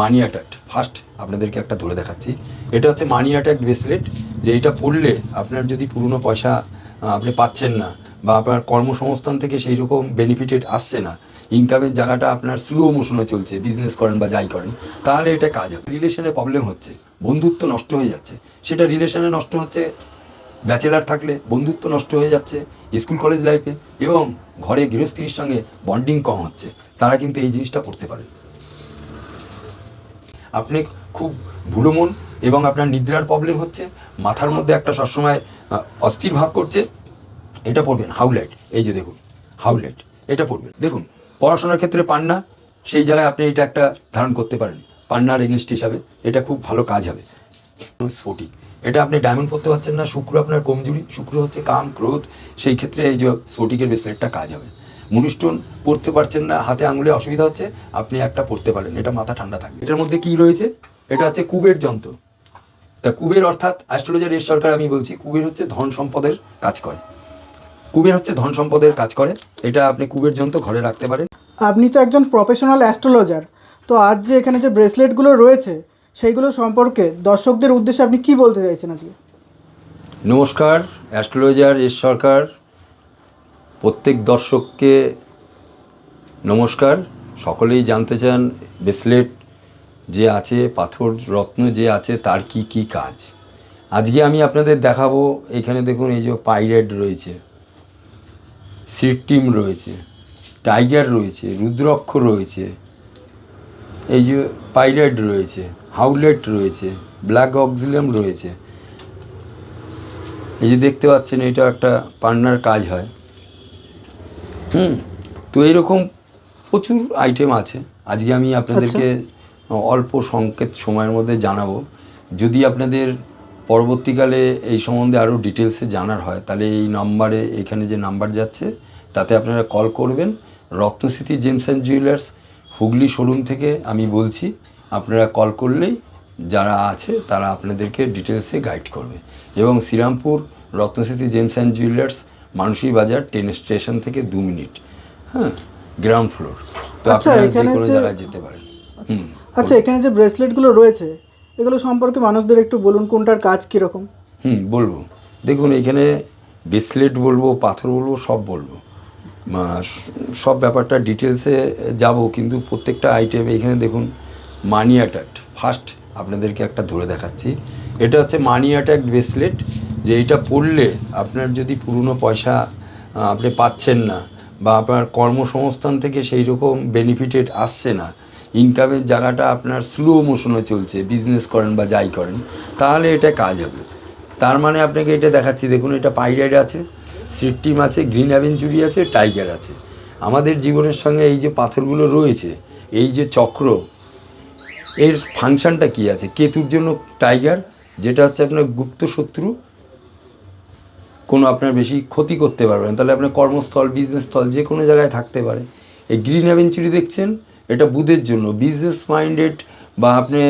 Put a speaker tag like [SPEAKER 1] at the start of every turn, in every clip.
[SPEAKER 1] মানি attacked first আপনাদেরকে একটা ধরে দেখাচ্ছি। এটা হচ্ছে মানি অ্যাট্যাক্ট ব্রেসলেট, যে এটা পড়লে আপনার যদি পুরনো পয়সা আপনি পাচ্ছেন না বা আপনার কর্মসংস্থান থেকে সেই রকম বেনিফিটেড আসছে না ইনকামের জায়গাটা আপনার স্লো মোশনে চলছে বিজনেস করেন বা যাই করেন, তাহলে এটা কাজ হবে। রিলেশনে প্রবলেম হচ্ছে, বন্ধুত্ব নষ্ট হয়ে যাচ্ছে। সেটা রিলেশনে নষ্ট হচ্ছে ব্যাচেলার থাকলে বন্ধুত্ব নষ্ট হয়ে যাচ্ছে স্কুল কলেজ লাইফে এবং ঘরে গৃহস্থীর সঙ্গে বন্ডিং কম হচ্ছে, তারা কিন্তু এই জিনিসটা করতে পারে। আপনি খুব ভুলো মন এবং আপনার নিদ্রার প্রবলেম হচ্ছে, মাথার মধ্যে একটা সবসময় অস্থির ভাব করছে, এটা পড়বেন হাউলাইট এই যে দেখুন হাউলাইট এটা পড়বেন। দেখুন, পড়াশোনার ক্ষেত্রে পান্না, সেই জায়গায় আপনি এটা একটা ধারণ করতে পারেন পান্নার এগেনস্ট হিসাবে, এটা খুব ভালো কাজ হবে। স্ফটিক এটা আপনি ডায়মন্ড পড়তে পারছেন না, শুক্র আপনার কমজুরি, শুক্র হচ্ছে কাম ক্রোধ সেই ক্ষেত্রে এই যে স্ফটিকের ব্রেসলেটটা কাজ হবে। মুনিস্টোন পড়তে পারছেন না হাতে আঙুলে অসুবিধা হচ্ছে আপনি একটা পড়তে পারেন এটা মাথা ঠান্ডা থাকবে। এটার মধ্যে কি রয়েছে? এটা হচ্ছে কুবের যন্ত্র। তা কুবের অর্থাৎ অ্যাস্ট্রোলজার এর সরকার আমি বলছি কুবের হচ্ছে ধন সম্পদের কাজ করে। কুবের হচ্ছে ধন সম্পদের কাজ করে। এটা আপনি কুবের যন্ত্র ঘরে রাখতে পারেন।
[SPEAKER 2] আপনি তো একজন প্রফেশনাল অ্যাস্ট্রোলজার তো আজ যে এখানে যে ব্রেসলেটগুলো রয়েছে সেইগুলো সম্পর্কে দর্শকদের উদ্দেশ্যে আপনি কি বলতে চাইছেন আজকে?
[SPEAKER 1] নমস্কার অ্যাস্ট্রোলজার এস সরকার প্রত্যেক দর্শককে নমস্কার। সকলেই জানতে চান ব্রেসলেট যে আছে, পাথর, রত্ন যে আছে, তার কি কি কাজ। আজকে আমি আপনাদের দেখাবো, এখানে দেখুন এই যে পাইরেট রয়েছে সিরটিম রয়েছে, টাইগার রয়েছে, রুদ্রক্ষ রয়েছে, এই যে পাইরেট রয়েছে, হাউলেট রয়েছে, ব্ল্যাক অক্সিলিয়াম রয়েছে। এই যে দেখতে পাচ্ছেন, এটা একটা পান্নার কাজ হয়। হুম। তো এরকম প্রচুর আইটেম আছে। আজকে আমি আপনাদেরকে অল্প সংকেত সময়ের মধ্যে জানাব। যদি আপনাদের পরবর্তীকালে এই সম্বন্ধে আরও ডিটেলসে জানার হয় তাহলে এই নাম্বারে এখানে যে নাম্বার যাচ্ছে তাতে আপনারা কল করবেন। Ratnasmriti gems and jewellers Hooghly showroom থেকে আমি বলছি আপনারা কল করলেই যারা আছে তারা আপনাদেরকে ডিটেলসে গাইড করবে। এবং Serampore Ratnasmriti gems and jewellers Mansi Bazar train station থেকে দু মিনিট হ্যাঁ গ্রাউন্ড ফ্লোর তো
[SPEAKER 2] আচ্ছা,
[SPEAKER 1] আপনারা যে কোনো জায়গায় যেতে পারেন। হুম
[SPEAKER 2] আচ্ছা এখানে যে ব্রেসলেটগুলো রয়েছে এগুলো সম্পর্কে মানুষদের একটু বলুন কোনটার কাজ কীরকম?
[SPEAKER 1] হুম বলব। দেখুন এখানে ব্রেসলেট বলব পাথর বলব সব বলব। সব ব্যাপারটা ডিটেলসে যাব কিন্তু প্রত্যেকটা আইটেম এখানে দেখুন মানি অ্যাট্যাক্ট ফার্স্ট আপনাদেরকে একটা ধরে দেখাচ্ছি। এটা হচ্ছে মানি অ্যাট্যাক্ট ব্রেসলেট যে এটা পড়লে আপনার যদি পুরনো পয়সা আপনি পাচ্ছেন না বা আপনার কর্মসংস্থান থেকে সেই রকম বেনিফিটেড আসছে না ইনকামের জায়গাটা আপনার স্লো মোশনে চলছে বিজনেস করেন বা যাই করেন, তাহলে এটা কাজ হবে। তার মানে আপনাকে এটা দেখাচ্ছি, দেখুন এটা পাইরাইড আছে সিটটিম আছে গ্রিন অ্যাভেঞ্চুরি আছে টাইগার আছে। আমাদের জীবনের সঙ্গে এই যে পাথরগুলো রয়েছে, এই যে চক্র, এর ফাংশনটা কি আছে? কেতুর জন্য টাইগার যেটা হচ্ছে আপনার গুপ্ত শত্রু কোনো আপনার বেশি ক্ষতি করতে পারবেন তাহলে আপনার কর্মস্থল বিজনেস স্থল যে কোনো জায়গায় থাকতে পারে। এই গ্রিন অ্যাভেঞ্চুরি দেখছেন? এটা বুধের জন্য। বিজনেস মাইন্ডেড বা আপনি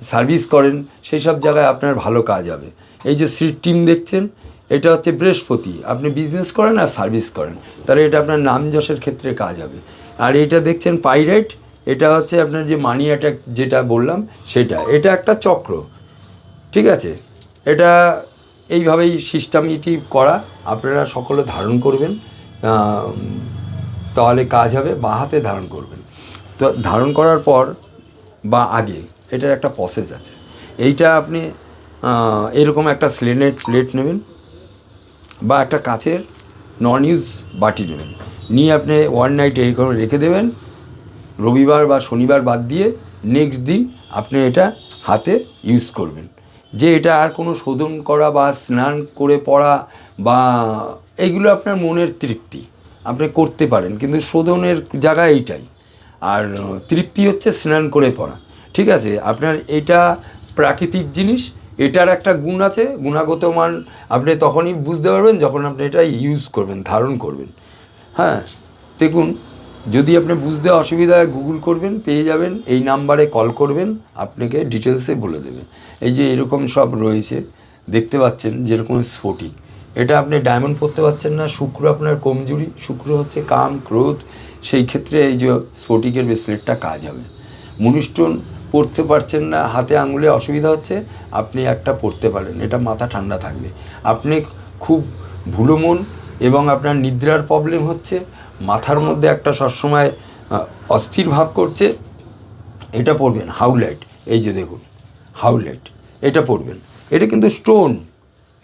[SPEAKER 1] সার্ভিস করেন, সেই সব জায়গায় আপনার ভালো কাজ হবে। এই যে সিট টিম দেখছেন, এটা হচ্ছে বৃহস্পতি। আপনি বিজনেস করেন আর সার্ভিস করেন। তাহলে এটা আপনার নাম যশের ক্ষেত্রে কাজ হবে। আর এটা দেখছেন পাইরাইট এটা হচ্ছে আপনার যে মানি অ্যাটাক যেটা বললাম, সেটা। এটা একটা চক্র। ঠিক আছে? এটা এইভাবেই সিস্টেমেটিভ করা আপনারা সকলে ধারণ করবেন তাহলে কাজ হবে, বা হাতে ধারণ করবেন। তো ধারণ করার পর বা আগে এটার একটা প্রসেস আছে। এইটা আপনি এরকম একটা স্লেনেট প্লেট নেবেন বা একটা কাচের নন ইউজ বাটি নেবেন। নিয়ে আপনি ওয়ান নাইট এরকম রেখে দেবেন। রবিবার বা শনিবার বাদ দিয়ে নেক্সট দিন আপনি এটা হাতে ইউজ করবেন। যে এটা আর কোনো শোধন করা বা স্নান করে পড়া বা এইগুলো আপনার মনের তৃপ্তি, আপনি করতে পারেন, কিন্তু শোধনের জায়গা এইটাই। আর তৃপ্তি হচ্ছে স্নান করে পড়া। ঠিক আছে, আপনার এটা প্রাকৃতিক জিনিস, এটার একটা গুণ আছে, গুণাগত মান আপনি তখনই বুঝতে পারবেন যখন আপনি এটা ইউজ করবেন, ধারণ করবেন। হ্যাঁ দেখুন যদি আপনি বুঝতে অসুবিধা হয় গুগল করবেন, পেয়ে যাবেন, এই নাম্বারে কল করবেন, আপনাকে ডিটেলসে বলে দেবে। এই যে এরকম সব রয়েছে, দেখতে পাচ্ছেন যেরকম স্ফটিক এটা আপনি ডায়মন্ড পড়তে পারছেন না, শুক্র আপনার কমজুরি, শুক্র হচ্ছে কাম, ক্রোধ, সেই ক্ষেত্রে এই যে স্ফটিকের ব্রেসলেটটা কাজ হবে। মুনিস্টোন পড়তে পারছেন না, হাতে আঙুলে অসুবিধা হচ্ছে, আপনি একটা পড়তে পারেন, এটা মাথা ঠান্ডা থাকবে। আপনি খুব ভুলো মন এবং আপনার নিদ্রার প্রবলেম হচ্ছে মাথার মধ্যে একটা সবসময় অস্থির ভাব করছে এটা পড়বেন হাউলাইট এই যে দেখুন হাউলাইট এটা পড়বেন এটা কিন্তু স্টোন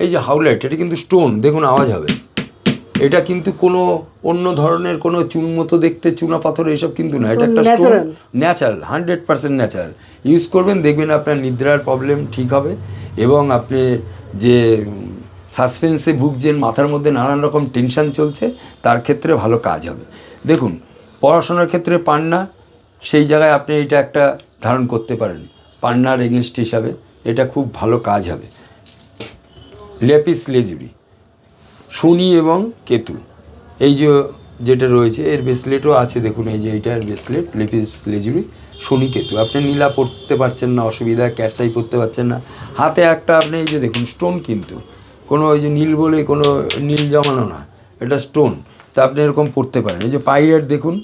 [SPEAKER 1] এই যে হাউলাইট এটা কিন্তু স্টোন দেখুন আওয়াজ হবে এটা কিন্তু কোনো অন্য ধরনের কোনো চুন মতো দেখতে চুনা পাথর এইসব কিন্তু না এটা একটা stone natural hundred percent natural use করবেন দেখবেন আপনার নিদ্রার প্রবলেম ঠিক হবে এবং আপনি যে সাসপেন্সে ভুগছেন মাথার মধ্যে নানান রকম টেনশন চলছে, তার ক্ষেত্রে ভালো কাজ হবে। দেখুন, পড়াশোনার ক্ষেত্রে পান্না, সেই জায়গায় আপনি এটা একটা ধারণ করতে পারেন। পান্নার এগেনস্ট হিসাবে এটা খুব ভালো কাজ হবে। লেপিস লেজুরি, শনি এবং কেতু, এই যে যেটা রয়েছে, এর ব্রেসলেটও আছে, দেখুন, এই যে এইটার ব্রেসলেট লেপিস লেজুরি, শনি কেতু। আপনি নীলা পড়তে পারছেন না, অসুবিধা ক্যারসাই পড়তে পারছেন না। হাতে একটা আপনি এই যে দেখুন স্টোন কিন্তু কোনো ওই যে নীল বলে কোনো নীল জমানো না, এটা স্টোন তা আপনি এরকম পড়তে পারেন। এই যে পাইরেট দেখুন,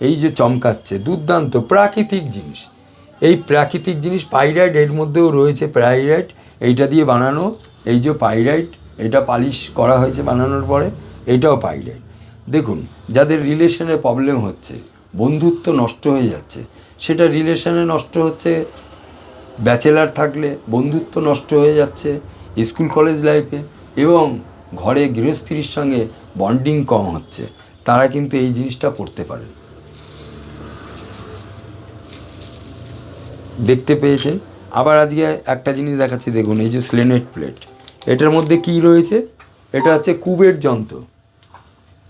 [SPEAKER 1] এই যে চমকাচ্ছে, দুর্দান্ত, প্রাকৃতিক জিনিস। এই প্রাকৃতিক জিনিস পাইরাইট এর মধ্যেও রয়েছে পাইরাইট এইটা দিয়ে বানানো, এই যে পাইরাইট এটা পালিশ করা হয়েছে বানানোর পরে, এটাও পাইরাইট দেখুন, যাদের রিলেশনে প্রবলেম হচ্ছে, বন্ধুত্ব নষ্ট হয়ে যাচ্ছে, সেটা রিলেশনে নষ্ট হচ্ছে ব্যাচেলার থাকলে বন্ধুত্ব নষ্ট হয়ে যাচ্ছে স্কুল, কলেজ লাইফে এবং ঘরে গৃহস্ত্রীর সঙ্গে বন্ডিং কম হচ্ছে। তারা কিন্তু এই জিনিসটা পড়তে পারে। দেখতে পেয়েছে। আবার আজকে একটা জিনিস দেখাচ্ছি, দেখুন, এই যে স্লেনেট প্লেট এটার মধ্যে কি রয়েছে? এটা হচ্ছে কুবের যন্ত্র।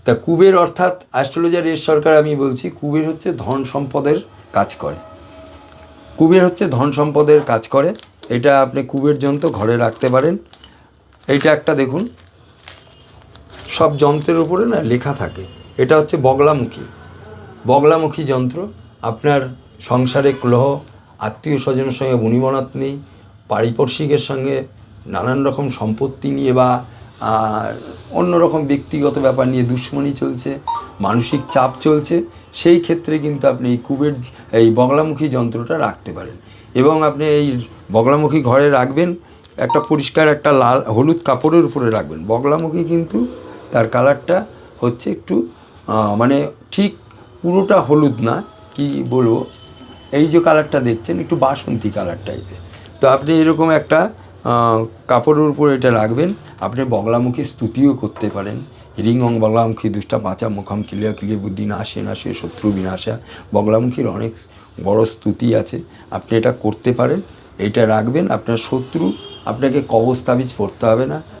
[SPEAKER 1] তা কুবের অর্থাৎ অ্যাস্ট্রোলজার এর সরকার আমি বলছি, কুবের হচ্ছে ধন সম্পদের কাজ করে। কুবের হচ্ছে ধন সম্পদের কাজ করে। এটা আপনি কুবের যন্ত্র ঘরে রাখতে পারেন। এইটা একটা দেখুন। সব যন্ত্রের উপরে না লেখা থাকে। এটা হচ্ছে বগলামুখী। বগলামুখী যন্ত্র। আপনার সংসারে ক্লহ আত্মীয় স্বজনের সঙ্গে বনিবনাত নেই পারিপার্শ্বিকের সঙ্গে নানান রকম সম্পত্তি নিয়ে বা আহ, অন্যরকম ব্যক্তিগত ব্যাপার নিয়ে দুশ্মনী চলছে মানসিক চাপ চলছে সেই ক্ষেত্রে কিন্তু আপনি এই কুবের এই বগলামুখী যন্ত্রটা রাখতে পারেন। এবং আপনি এই বগলামুখী ঘরে রাখবেন, একটা পরিষ্কার একটা লাল হলুদ কাপড়ের উপরে রাখবেন। বগলামুখী কিন্তু তার কালারটা হচ্ছে একটু মানে ঠিক পুরোটা হলুদ না, কি বলব? এই যে কালারটা দেখছেন, একটু বাসন্তী কালার টাইপের তো আপনি এরকম একটা কাপড়ের উপর এটা রাখবেন, আপনি বগলামুখী স্তুতিও করতে পারেন। রিং বগলামুখী দুষ্টা পাঁচা মুখম কিলিয়া কিলিয়া বুদ্ধি না নাশে, শত্রু বিনাশা। বগলামুখীর অনেক বড় স্তুতি আছে। আপনি এটা করতে পারেন এটা রাখবেন। আপনার শত্রু আপনাকে কবস্তাবিজ তাবিজ পড়তে হবে না।